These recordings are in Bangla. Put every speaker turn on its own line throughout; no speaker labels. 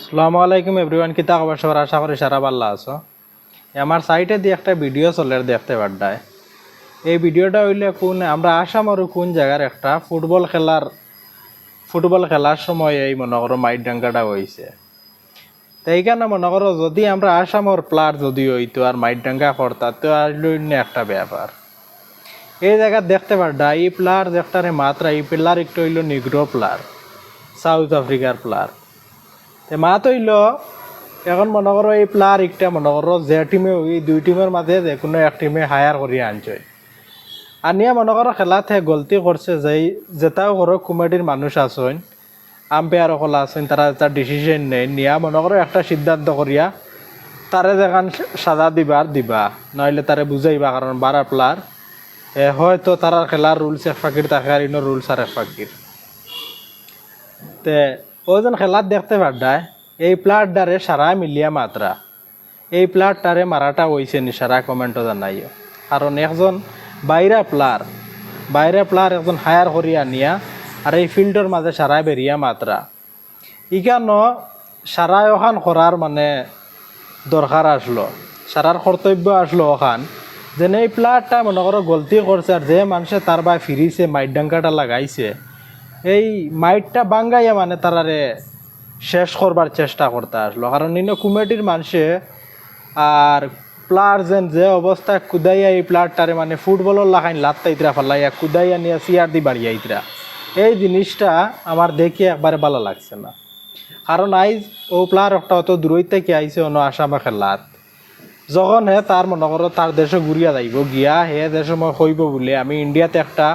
আসসালামু আলাইকুম এভরিওয়ান কিতা খবর সবার? আশা করি সারা ভালো আছো। আমার সাইটে দিয়ে একটা ভিডিও চলে দেখতে পারডায় এই ভিডিওটা হইলে কোন, আমরা আসাম আসামর কোন জায়গার একটা ফুটবল খেলার ফুটবল খেলার সময় এই মনে করো মাইট ডাঙ্গাটা হয়েছে তো এইখানে মনে করো যদি আমরা আসামর প্লার যদি হইতো আর মাইট ডাঙ্গা করতা, তো অন্য একটা ব্যাপার। এই জায়গা দেখতে পারডা এই প্লার দেখটারে মাত্রা, এই প্লার একটু হইল নিগ্রো প্লার সাউথ আফ্রিকার প্লার মা তৈল এখন মনে করো এই প্লার একটা মনে করো যে টিমে এই দুই টিমের মাঝে যে কোনো এক টিমে হায়ার করি আনছে। আনিয়া মনে করো খেলাতে গলতি করছে যে যেটাও করো কমিটির মানুষ আছেন আম্পায়ার সকল আছেন, তারা একটা ডিসিশন নেই নিয়া মনে করো একটা সিদ্ধান্ত করিয়া তারে দেখান সাজা দিবার দিবা নইলে তারে বুঝাইবা কারণ বারা প্লার হয়তো তারা খেলার রুলস এক ফাঁকির তাকে আর ইনো রুলস আর এক ফাঁকির তে ওজন খেলাত দেখতে পারডায় এই প্লাটটারে সারা মিলিয়া মাত্রা। এই প্লাটটারে মারাটা হয়েছে নি সারা কমেন্টও জানাইও। কারণ একজন বাইরা প্লার বাইরা প্লার একজন হায়ার করিয়া নিয়া আর এই ফিল্ডের মাঝে সারা বেরিয়া মাত্রা। ইকানো সারা ওখান করার মানে দরকার আসলো, সারার কর্তব্য আসলো ওখান। যেন এই প্লাটটা মনে করো গলতি করছে আর যে মানুষে তার বা ফিরিছে মাইট ডাঙ্কাটা লাগাইছে। এই মাইটটা বাঙ্গাইয়া মানে তারারে শেষ করবার চেষ্টা করতে আসলো। কারণ ইনো কমিটির মানুষে আর প্লার যেন যে অবস্থায় কুদাইয়া এই প্লারটারে মানে ফুটবলের লাগাইন লাত্তা ইতরা ফালাইয়া, কুদাইয়া নিয়ে সিয়ার দি বাড়িয়া ইতরা। এই জিনিসটা আমার দেখে একবারে ভালো লাগছে না। কারণ আইজ ও প্লার একটা অত দূরই থেকে আইছে অন্য আসামে খেলাত যখন হে তার মনে করো তার দেশে ঘুরিয়া যাইব, গিয়া হে দেশে মই হইব বলে আমি ইন্ডিয়াতে একটা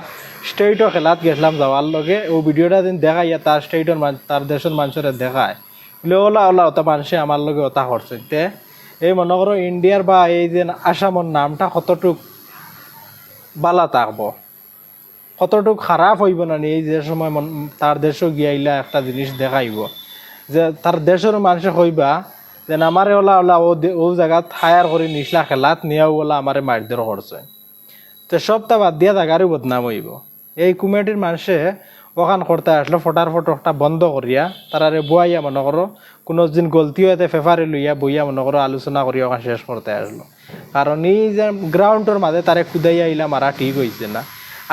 স্টেটও খেলাত গেছিলাম যাওয়ার লগে ও ভিডিওটা দিন দেখাইয়া তার স্টেটর তার দেশের মানুষের দেখায়। বলে ওলা ওলা ওটা মানুষে আমার লগে ওটা করছে তে, এই মনে করো ইন্ডিয়ার বা এই যে আসামর নামটা কতটুক বালা থাকব কতটুক খারাপ হইব না এই যে সময় মন- তার দেশও গিয়াইলা একটা জিনিস দেখাইব। যে তার দেশের মানুষে কইবা যে আমারে ওলা ওলা ও ও জায়গাত হায়ার করে নিসলা খেলাত নিয়াও ওলা আমারে মারধর করছে তো সবটা বাদ দিয়া জায়গারও বদনাম হইব। এই কমিটির মানুষে ওখান করতে আসলো ফটার ফটো একটা বন্ধ করিয়া তারারে বুয়াইয়া মনে করো কোনো দিন গলতি হইতে ফেফারে লইয়া, বইয়া মনে করো আলোচনা করি ওখান শেষ করতে আসলো কারণ এই যে গ্রাউন্ডের মাঝে তারে কুদাইয়া আইলা মারা ঠিক হয়েছে না।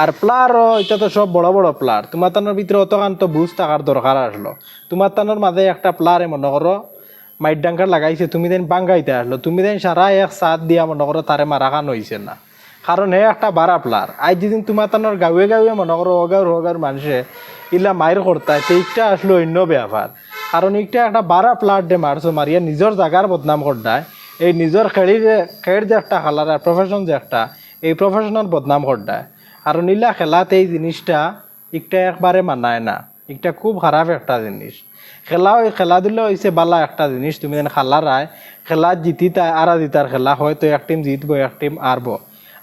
আর প্লারও এটা তো সব বড় বড় প্লার তোমার তানোর ভিতরে অতখান তো বুঝ থাকার দরকার আসলো তোমার তানোর মাঝে একটা প্লারে মনে করো মাইট ডাঙ্কার লাগাইছে, তুমি দেন বাঙ্গাইতে আসলো তুমি দেন সারা এক সাত দিয়া মনে করো তারে মারাখান হয়েছে না। কারণ হে একটা বারা প্লার আজ যেদিন তোমার তানোর গাঁয়ে গাঁয়ে মনে করো অগার অগার মানুষে ইলা মায়ের করতায় তো এইটা আসলো অন্য ব্যাপার কারণ এইটা একটা বারা প্লার ডে মারছো মারিয়া নিজের জায়গার বদনাম করতায় এই নিজের খেলি যে খের যে একটা খেলার প্রফেশন যে একটা, এই প্রফেশনাল বদনাম করতায় কারণ ইলা খেলাতে এই জিনিসটা একটা একবারে মানায় না। একটা খুব খারাপ একটা জিনিস খেলা ওই খেলাধুলা হয়েছে বালা একটা জিনিস তুমি যেন খেলারায় খেলা জিতিতা আরা জিতার খেলা হয়তো এক টিম জিতবো, এক টিম আরবো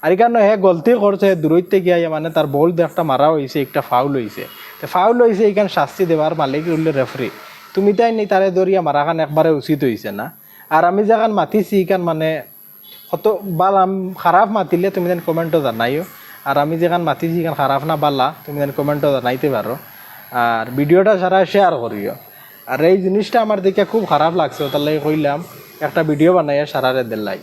আর এখানে হে গলতি করছে দূরত্বে গিয়া মানে তার বল একটা মারা হয়েছে একটা ফাউল হয়েছে তো ফাউল হয়েছে এখানে শাস্তি দেওয়ার মালিক হইলে রেফারি তুমি তাই নি তারে দরিয়া মারাখান একবারে উচিত হয়েছে না? আর আমি যখন মাতিছি এখান মানে কত বালাম খারাপ মাতিলে তুমি যেন কমেন্টও জানাইও। আর আমি যেখান মাতিছি এখান খারাপ না বালা, তুমি যেন কমেন্টও জানাইতে পারো। আর ভিডিওটা সারা শেয়ার করিও। আর এই জিনিসটা আমার দেখে খুব খারাপ লাগছে, তার লাগে কইলাম, একটা ভিডিও বানাইয়া সারারে দিলাই।